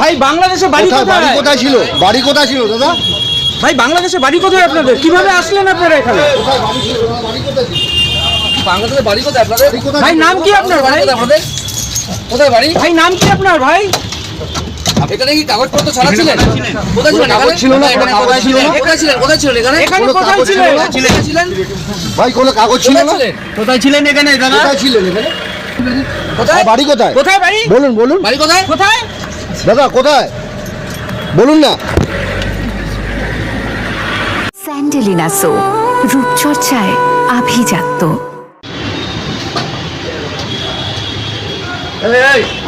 ভাই বাংলাদেশে বাড়ি কোথায়? বাড়ি কোথায়? কোথায় ছিল? বাড়ি কোথায় ছিল দাদা? ভাই বাংলাদেশে বাড়ি কোথায় আপনাদের? কীভাবে আসলেন আপনারা এখানে? বাড়ি কোথায় বাংলাদেশে বাড়ি কোথায়? আপনাদের বাড়ি ভাই নাম কি আপনার ভাই? কোথায় কোথায় বাড়ি? ভাই নাম কি আপনার ভাই? এখানে কি কাগজপত্র ছাড়া ছিলেন? কোথায় ছিলেন কাগজ এখানে? ছিল না, এখানে কাগজ ছিল কোথায় ছিলেন? কোথায় ছিলেন এখানে? এখানে কোথায় ছিলেন? ছিলেন? ভাই কোনো কাগজ ছিল না? কোথায় ছিলেন এখানে দাদা? কোথায় ছিলেন এখানে? কোথায়? বাড়ি কোথায়? কোথায় বাড়ি? বলুন বলুন। বাড়ি কোথায়? কোথায়? দাদা কোথায়? বলুন না। স্যান্ডেলিনা সো রূপচর্চায় আভিজাত্য।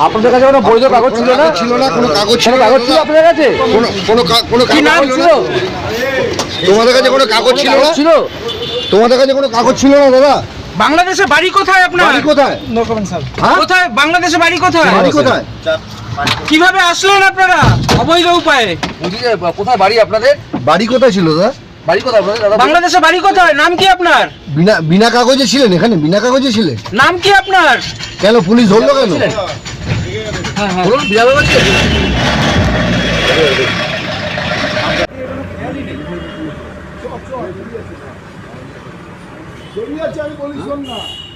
আপনাদের কাছে কোনো বৈধ কাগজ ছিল না? ছিল না কোনো কাগজ ছিল না। কাগজ ছিল আপনাদের কাছে? কোনো কোনো কোনো কাগজ ছিল ছিল না। তোমাদের কাছে কোনো কাগজ ছিল না? ছিল? তোমাদের কাছে কোনো কাগজ ছিল না দাদা? বাংলাদেশে বাড়ি কোথায় আপনার? বাড়ি কোথায়? হ্যাঁ? কোথায়? বাংলাদেশে বাড়ি কোথায়? বাড়ি কোথায়? কীভাবে আসলেন আপনারা? অবৈধ উপায়ে। বলছি যে, কোথায় বাড়ি আপনাদের? বাড়ি কোথায় ছিল দাদা? বাড়ি কোথায় আপনাদের দাদা? বাংলাদেশে বাড়ি কোথায়? নাম কি আপনার? বিনা বিনা কাগজে ছিলেন এখানে? বিনা কাগজে ছিলেন? নাম কি আপনার? কেন পুলিশ ধরলো কেন? বলুন বিড়াল বাড়ি আমি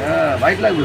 হ্যাঁ বাইক লাগবে।